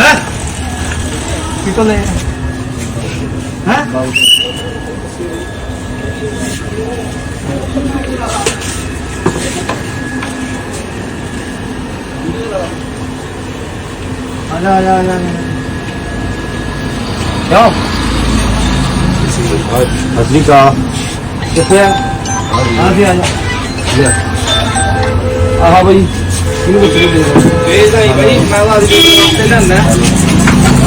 ਹੈ ਕਿਤੋਂ ਲੈ ਹੈ ਆ ਜਾ ਆ ਜਾ ਆ ਜਾ ਯਾ ਅਸਲੀ ਕਾ ਕਿੱਥੇ ਆ ਆ ਵੀ ਆ ਜਾ ਆਹ ਬਈ ਇਹਨੂੰ ਵਿੱਚ ਦੇ ਦੇ ਇਹ ਤਾਂ ਹੀ ਬਈ ਮੈਂ ਤਾਂ ਅੱਜ ਦੇ ਤੇ ਲੈਣਾ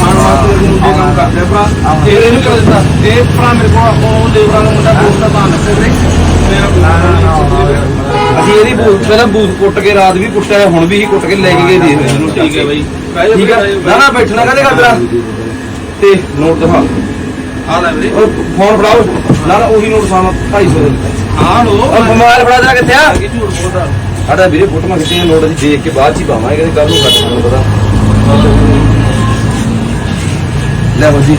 ਆਣ ਵਾਸਤੇ ਇਹਨੂੰ ਮੁੰਡੇ ਕੰਮ ਕਰਦੇ ਆ ਭਰਾ। ਇਹ ਇਹਨੂੰ ਕਰ ਦਿੱਤਾ? ਇਹ ਭਰਾ ਮੇਰੇ ਕੋਲ ਉਹ ਦੇਵਰਾ ਦਾ ਮੁੰਡਾ ਦੋਸਤ ਦਾ ਤਾਂ ਨੱਸੇ ਦੇ ਅਸੀਂ ਇਹਦੀ ਬੂਥ ਪਹਿਲਾਂ ਬੂਥ ਕੁੱਟ ਕੇ ਰਾਤ ਵੀ ਕੁੱਟਿਆ ਹੁਣ ਵੀ ਹੀ ਕੁੱਟ ਕੇ ਲੈ ਕੇ ਗਏ ਦੇ ਇਹਨੂੰ ਠੀਕ ਹੈ ਬਈ। ਠੀਕ ਹੈ। ਨਾ ਨਾ ਬੈਠਣਾ ਕਦੇ ਕਰਦਾ ਤੇ ਨੋਟ ਦਿਖਾ। ਆ ਲੈ ਵੀਰੇ। ਉਹ ਫੋਨ ਫੜਾਓ। ਨਾ ਨਾ ਉਹੀ ਨੋਟ ਸਾਮਾ 250 ਦੇ ਦਿੱਤਾ ਹਾਂ ਲੋ ਉਹ ਮੋਬਾਈਲ ਫੜਾ ਦੇਣਾ ਕਿੱਥੇ ਆ? ਝੂਠ ਬੋਲਦਾ। ਸਾਡਾ ਵੀਰੇ ਫੋਟੋਆਂ ਖਿੱਚੀਆਂ ਨੋਟ ਅਸੀਂ ਦੇਖ ਕੇ ਬਾਅਦ ਚ ਹੀ ਪਾਵਾਂਗੇ ਕੱਲ ਨੂੰ ਕੱਟ ਤੁਹਾਨੂੰ ਪਤਾ। ਲੈ ਬਜੀ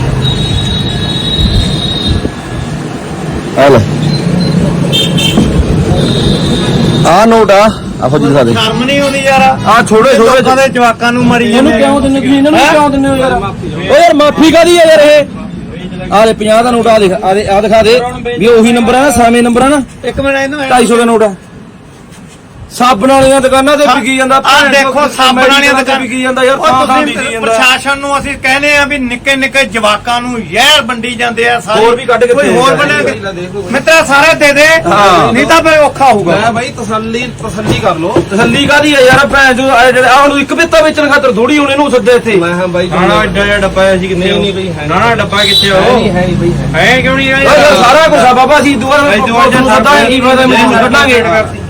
ਆ ਲੈ। ਆ ਨੋਟ ਆ ਆ ਫੌਜੀ ਦਿਖਾ ਦੇ। ਸ਼ਰਮ ਨਹੀਂ ਆਉਂਦੀ ਯਾਰ। ਆ ਛੋੜੇ ਲੋਕਾਂ ਦੇ ਜਵਾਕਾਂ ਨੂੰ ਮਰੀ ਇਹਨੂੰ ਜਾਂਦੇ ਕਿਉਂ ਦਿੰਦੇ ਤੁਸੀਂ? ਇਹਨਾਂ ਨੂੰ ਕਿਉਂ ਦਿੰਦੇ ਹੋ ਯਾਰ? ਓ ਯਾਰ ਮਾਫੀ ਕਾਦੀ ਹੈ ਯਾਰ ਇਹ? ਆ ਦੇ 50 ਦਾ ਨੋਟ ਆ ਦੇਖ ਆ ਦੇ ਆ ਦਿਖਾ ਦੇ। ਵੀ ਉਹੀ ਨੰਬਰ ਆ ਨਾ ਸਾਵੇਂ ਨੰਬਰ ਆ ਨਾ। ਇੱਕ ਮਿੰਟ ਇਹਨੂੰ 250 ਦਾ ਨੋਟ ਆ। ਸਾਬਣ ਵਾਲੀਆਂ ਦੁਕਾਨਾਂ ਤੇ ਵਿਕੀ ਜਾਂਦਾ ਆ ਭੈਣ ਦੇਖੋ ਸਾਬਣ ਵਾਲੀਆਂ ਤੇ ਦੁਕਾਨਾਂ ਵਿਕੀ ਜਾਂਦਾ ਯਾਰ ਥਾਂ ਤੁਸੀਂ ਵਿਕੀ ਜਾਂਦਾ। ਪ੍ਰਸ਼ਾਸਨ ਨੂੰ ਅਸੀਂ ਕਹਿੰਦੇ ਆ ਵੀ ਨਿੱਕੇ ਨਿੱਕੇ ਜਵਾਕਾਂ ਨੂੰ ਜ਼ਹਿਰ ਵੰਡੀ ਜਾਂਦੇ ਆ ਸਾਰੇ। ਹੋਰ ਵੀ ਕੱਢ ਕੇ ਕੋਈ ਹੋਰ। ਬਣਾ ਮਿੱਤਰਾ ਸਾਰੇ ਦੇ ਦੇ। ਹਾਂ। ਨਹੀਂ ਤਾਂ ਫਿਰ ਔਖਾ ਹੋਊਗਾ। ਮੈਂ ਬਾਈ ਤਸੱਲੀ ਤਸੱਲੀ ਕਰ ਲੋ ਤਸੱਲੀ ਕਾਦੀ ਹੈ ਯਾਰ ਭੈਣ ਜੋ ਜਿਹੜੇ ਆ ਹੁਣ ਇੱਕ ਬਿੱਤਾ ਵੇਚਣ ਖਾਤਰ ਥੋੜੀ ਹੁਣ ਇਹਨੂੰ ਸੱਦੇ ਇੱਥੇ। ਮੈਂ ਹਾਂ ਬਾਈ ਨਾ ਨਾ ਏਡਾ ਜਿਹਾ ਡੱਬਾ ਹੈ ਸੀ ਕਿੱਥੇ ਨਹੀਂ, ਨਹੀਂ ਬਈ, ਹੈ ਨਾ ਨਾ ਡੱਬਾ ਕਿੱਥੇ ਹੈ ਹੋ ਨਹੀਂ ਹੈ ਨਹੀਂ ਬਾਈ ਹੈ ਹੈ ਕਿਉਂ ਨਹੀਂ ਯਾਰ? ਸਾਰਾ ਕੁਝ ਆ ਬਾਬਾ ਜੀ ਦੁਆ ਦੁਆ ਨੂੰ ਸੱਦਾ ਕੀ ਫਾਇਦਾ ਮੈਨੂੰ ਕੱਢਾਂਗੇ।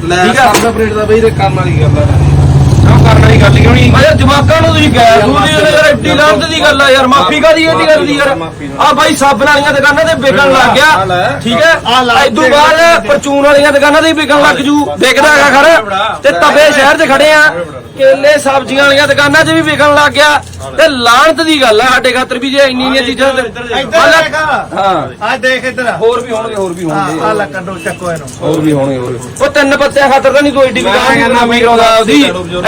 ਲੈ ਠੀਕ ਆ? ਸਾਡਾ ਪਲੇਟ ਦਾ ਬਾਈ ਤੇ ਕਰਨ ਵਾਲੀ ਗੱਲ ਆ। ਕੰਮ ਕਰਨ ਵਾਲੀ ਗੱਲ ਕਿਉਂ ਨਹੀਂ? ਆ ਯਾਰ ਜਵਾਕਾਂ ਨੂੰ ਤੁਸੀਂ ਗੈਰ ਦੂਦੀ ਯਾਰ ਐਡੀ ਲਾਂਤ ਦੀ ਗੱਲ ਆ ਯਾਰ ਮਾਫੀ ਕਾਦੀ ਇਹਦੀ ਗੱਲ ਦੀ ਯਾਰ? ਆ ਬਾਈ ਸਾਬਣ ਵਾਲੀਆਂ ਦੁਕਾਨਾਂ ਤੇ ਵਿਕਣ ਲੱਗ ਗਿਆ। ਠੀਕ ਹੈ? ਇਦੋਂ ਬਾਅਦ ਪਰਚੂਨ ਵਾਲੀਆਂ ਦੁਕਾਨਾਂ ਤੇ ਵੀ ਵਿਕਣ ਲੱਗ ਜੂ। ਵਿਕਦਾ ਹੈਗਾ ਖਰ ਤੇ ਤਵੇ ਸ਼ਹਿਰ 'ਚ ਖੜੇ ਆ। ਕੇਲੇ ਸਬਜ਼ੀਆਂ ਵਾਲੀਆਂ ਦੁਕਾਨਾਂ 'ਚ ਵੀ ਵਿਕਣ ਲੱਗ ਗਿਆ। ਤੇ ਲਾਂਤ ਦੀ ਗੱਲ ਆ ਸਾਡੇ ਖਾਤਰ ਵੀ ਜੇ ਇੰਨੀ ਇੰਨੀਆਂ ਚੀਜ਼ਾਂ ਹਾਂ। ਆ ਦੇਖ ਇੱਧਰ। ਹੋਰ ਵੀ ਹੋਣਗੇ ਹੋਰ ਵੀ ਹੋਣਗੇ। ਆ ਲੈ ਕੱਢੋ ਚੱਕੋ ਇਹਨੂੰ। ਹੋਰ ਵੀ ਹੋਣਗੇ ਹੋਰ ਵੀ। ਉਹ ਤਿੰਨ ਪੱਤਿਆਂ ਖਾਤਰ ਤਾਂ ਨਹੀਂ ਕੋਈ ਏਡੀ ਦੁਕਾਨ ਕਰਨਾ ਵੀ ਕਰਾਉਂਦਾ ਉਹਦੀ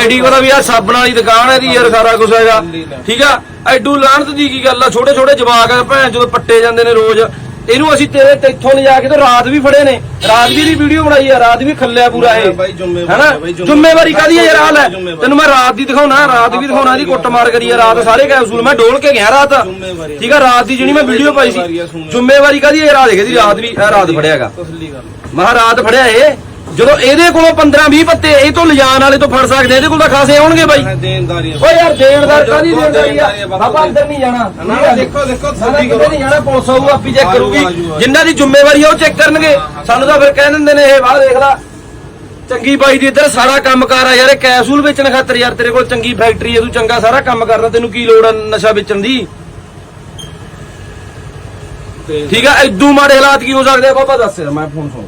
ਐਡੀ ਕੋਦਾ ਵੀ ਯਾਰ ਸਾਬਣ ਵਾਲੀ ਦੁਕਾਨ ਹੈ ਦੀ ਯਾਰ ਸਾਰਾ ਕੁਝ ਹੈਗਾ। ਠੀਕ ਆ? ਐਡੂ ਲਾਹਣਤ ਦੀ ਕੀ ਗੱਲ ਆ? ਛੋਟੇ ਛੋਟੇ ਜਵਾਕ ਆ ਭੈਣ ਜਦੋਂ ਪੱਟੇ ਜਾਂਦੇ ਨੇ ਰੋਜ਼। ਇਹਨੂੰ ਅਸੀਂ ਤੇਰੇ ਤੇ ਇੱਥੋਂ ਲਿਜਾ ਕੇ ਤੇ ਰਾਤ ਵੀ ਫੜੇ ਨੇ। ਰਾਤ ਵੀ ਦੀ ਵੀਡੀਓ ਬਣਾਈ ਆ ਰਾਤ ਵੀ ਖੱਲਿਆ ਪੂਰਾ ਇਹ। ਹੈਨਾ? ਆ ਜ਼ਿੰਮੇਵਾਰੀ। ਕਾਦੀ ਆ ਯਾਰ ਹਾਲ ਹੈ। ਤੈਨੂੰ ਮੈਂ ਰਾਤ ਦੀ ਦਿਖਾਉਣਾ ਰਾਤ ਵੀ ਦਿਖਾਉਣਾ ਇਹਦੀ ਕੁੱਟਮਾਰ ਕਰੀ ਆ ਰਾਤ ਸਾਰੇ ਕੈਪਸੂਲ। ਮੈਂ ਡੋਲ ਕੇ ਗਿਆ ਰਾਤ। ਠੀਕ ਆ? ਰਾਤ ਦੀ ਜਿਹੜੀ ਮੈਂ ਵੀਡੀਓ ਪਾਈ ਆ, ਸੀ। ਜ਼ਿੰਮੇਵਾਰੀ ਕਾਦੀ ਆ ਰਾਤ ਦੇਖੀ ਰਾਤ ਵੀ ਇਹ ਰਾਤ ਫੜਿਆਗਾ ਮਹਾ ਰਾਤ ਫੜਿਆ ਇਹ। ਜਦੋਂ ਇਹਦੇ ਕੋਲੋਂ 15 20 ਪੱਤੇ ਇਹ ਤੋਂ ਲਿਜਾਣ ਵਾਲੇ ਤੋਂ ਫੜ ਸਕਦੇ ਇਹਦੇ ਕੋਲ ਤਾਂ ਖਾਸੇ ਆਉਣਗੇ ਬਾਈ। ਮੈਂ ਦੇਣਦਾਰੀਆਂ ਓ ਯਾਰ ਦੇਣਦਾਰ ਕਾਦੀ ਬਹੁਤ ਦੇਣਦਾਰੀ ਦੇਣਦਾਰੀ ਆ ਆ, ਬਾਬਾ ਬਾਬਾ ਅੰਦਰ ਨਹੀਂ ਜਾਣਾ। ਨਾ, ਦੇਖੋ, ਦੇਖੋ, ਨਾ, ਨਾ, ਤਸੱਲੀ ਕਿਤੇ ਕਰੋ। ਨਹੀਂ ਜਾਣਾ ਪੁਲਿਸ ਆਊ ਆਪੀ ਚੈੱਕ ਆਜੂ, ਕਰੂਗੀ। ਆਜੂ, ਆਜੂ। ਜਿਨ੍ਹਾਂ ਦੀ ਜ਼ਿੰਮੇਵਾਰੀ ਆ ਉਹ ਚੈੱਕ ਕਰਨਗੇ। ਸਾਨੂੰ ਤਾਂ ਫਿਰ ਕਹਿ ਦਿੰਦੇ ਨੇ ਇਹ ਬਾਹਰ ਦੇਖ ਲੈ। ਚੰਗੀ ਬਾਈ ਦੀ ਇੱਧਰ ਸਾਰਾ ਕੰਮ ਕਾਰ ਆ ਯਾਰ ਇਹ ਕੈਸੂਲ ਵੇਚਣ ਖਾਤਰ ਯਾਰ ਤੇਰੇ ਕੋਲ ਚੰਗੀ ਫੈਕਟਰੀ ਹੈ ਤੂੰ ਚੰਗਾ ਸਾਰਾ ਕੰਮ ਕਰਦਾ ਤੈਨੂੰ ਕੀ ਲੋੜ ਆ ਨਸ਼ਾ ਵੇਚਣ ਦੀ? ਠੀਕ ਆ ਐਦੂ ਮਾੜੇ ਹਾਲਾਤ ਕੀ ਹੋ ਸਕਦੇ ਆ? ਬਾਬਾ ਦੱਸ ਮੈਂ ਫੋਨ ਸੁਣ